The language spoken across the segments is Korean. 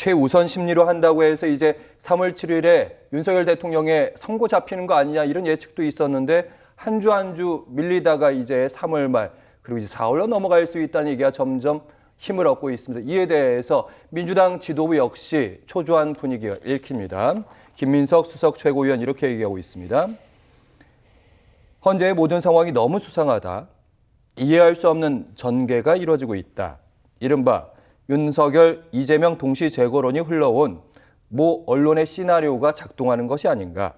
최우선 심리로 한다고 해서 이제 3월 7일에 윤석열 대통령의 선고 잡히는 거 아니냐 이런 예측도 있었는데 한주 한 주 밀리다가 이제 3월 말 그리고 이제 4월로 넘어갈 수 있다는 얘기가 점점 힘을 얻고 있습니다. 이에 대해서 민주당 지도부 역시 초조한 분위기가 읽힙니다. 김민석 수석 최고위원 이렇게 얘기하고 있습니다. 현재의 모든 상황이 너무 수상하다. 이해할 수 없는 전개가 이루어지고 있다. 이른바 윤석열, 이재명 동시 재거론이 흘러온 모 언론의 시나리오가 작동하는 것이 아닌가.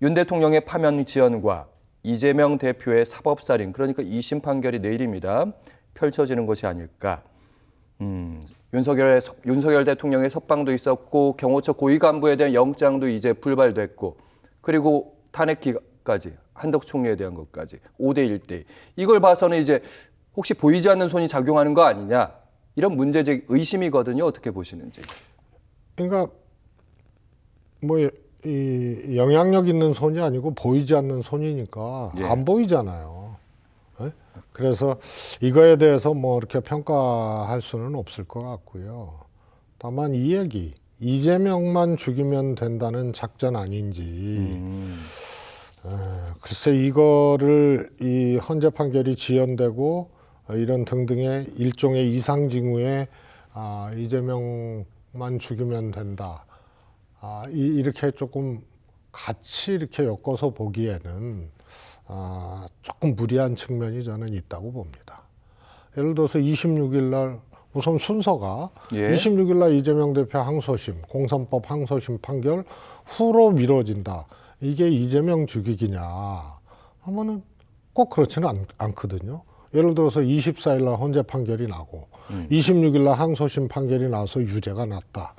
윤 대통령의 파면 지연과 이재명 대표의 사법살인, 그러니까 2심 판결이 내일입니다. 펼쳐지는 것이 아닐까. 음, 윤석열의, 섭- 윤석열 대통령의 석방도 있었고 경호처 고위 간부에 대한 영장도 이제 불발됐고 그리고 탄핵기까지 한덕 총리에 대한 것까지 5대 1대 이걸 봐서는 이제 혹시 보이지 않는 손이 작용하는 거 아니냐 이런 문제적 의심이거든요 어떻게 보시는지 그러니까 뭐 이 영향력 있는 손이 아니고 보이지 않는 손이니까 예. 안 보이잖아요. 예? 그래서 이거에 대해서 뭐 이렇게 평가할 수는 없을 것 같고요. 다만 이 얘기 이재명만 죽이면 된다는 작전 아닌지 음, 에, 글쎄 이거를 이 헌재 판결이 지연되고 어, 이런 등등의 일종의 이상 징후에 아, 이재명만 죽이면 된다. 아, 이, 이렇게 조금 같이 이렇게 엮어서 보기에는 아, 조금 무리한 측면이 저는 있다고 봅니다. 예를 들어서 26일 날 우선 순서가 예. 26일 날 이재명 대표 항소심, 공선법 항소심 판결 후로 미뤄진다. 이게 이재명 죽이기냐 하면은 꼭 그렇지는 않, 않거든요. 예를 들어서 24일 날 헌재 판결이 나고 음. 26일 날 항소심 판결이 나서 유죄가 났다.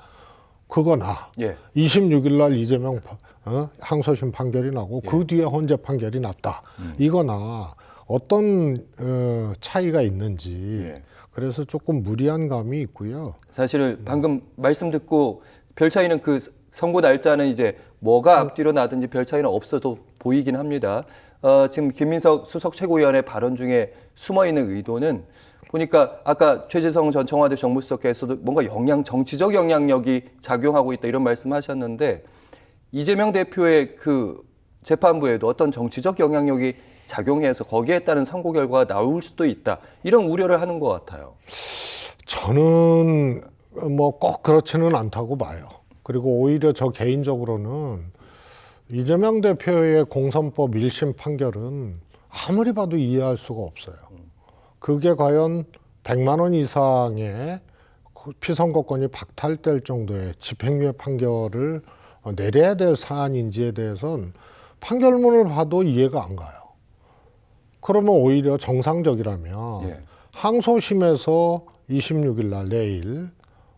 그거나 예 26일 날 이재명 파- 어? 항소심 판결이 나고 그 뒤에 헌재 판결이 났다. 음. 이거나 어떤 어, 차이가 있는지 예. 그래서 조금 무리한 감이 있고요. 사실 방금 말씀 듣고 별 차이는 그 선고 날짜는 이제 뭐가 앞뒤로 나든지 별 차이는 없어도 보이긴 합니다. 어, 지금 김민석 수석 최고위원의 발언 중에 숨어 있는 의도는 보니까 아까 최재성 전 청와대 정무수석께서도 뭔가 영향 정치적 영향력이 작용하고 있다 이런 말씀하셨는데 이재명 대표의 그 재판부에도 어떤 정치적 영향력이 작용해서 거기에 따른 선고 결과가 나올 수도 있다 이런 우려를 하는 것 같아요. 저는 뭐 꼭 그렇지는 않다고 봐요. 그리고 오히려 저 개인적으로는 이재명 대표의 공선법 1심 판결은 아무리 봐도 이해할 수가 없어요. 그게 과연 100만 원 이상의 피선거권이 박탈될 정도의 집행유예 판결을 어, 내려야 될 사안인지에 대해서는 판결문을 봐도 이해가 안 가요. 그러면 오히려 정상적이라면 예. 항소심에서 26일 날 내일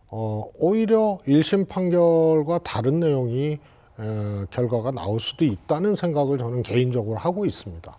어, 오히려 1심 판결과 다른 내용이 에, 결과가 나올 수도 있다는 생각을 저는 개인적으로 하고 있습니다.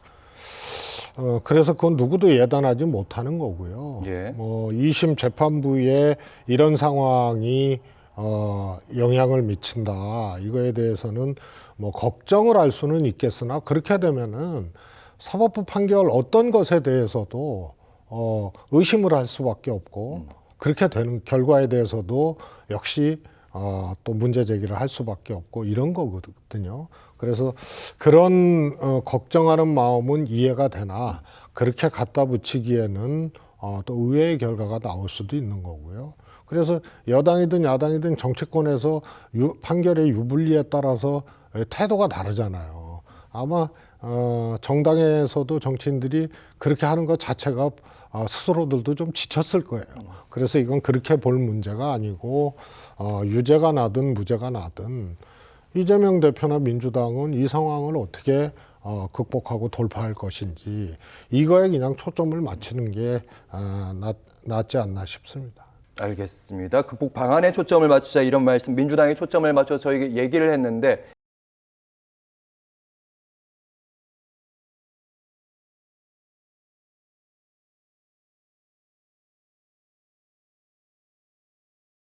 어, 그래서 그건 누구도 예단하지 못하는 거고요. 예. 뭐 2심 재판부에 이런 상황이 어, 영향을 미친다. 이거에 대해서는 뭐 걱정을 할 수는 있겠으나 그렇게 되면은 사법부 판결 어떤 것에 대해서도 어, 의심을 할 수밖에 없고 그렇게 되는 결과에 대해서도 역시 어, 또 문제 제기를 할 수밖에 없고 이런 거거든요. 그래서 그런 어, 걱정하는 마음은 이해가 되나 그렇게 갖다 붙이기에는 어, 또 의외의 결과가 나올 수도 있는 거고요. 그래서 여당이든 야당이든 정치권에서 유, 판결의 유불리에 따라서 태도가 다르잖아요. 아마 어, 정당에서도 정치인들이 그렇게 하는 것 자체가 어, 스스로들도 좀 지쳤을 거예요. 그래서 이건 그렇게 볼 문제가 아니고 어, 유죄가 나든 무죄가 나든 이재명 대표나 민주당은 이 상황을 어떻게 어, 극복하고 돌파할 것인지 이거에 그냥 초점을 맞추는 게 어, 낫, 낫지 않나 싶습니다. 알겠습니다. 극복 방안에 초점을 맞추자 이런 말씀 민주당에 초점을 맞춰 저희가 얘기를 했는데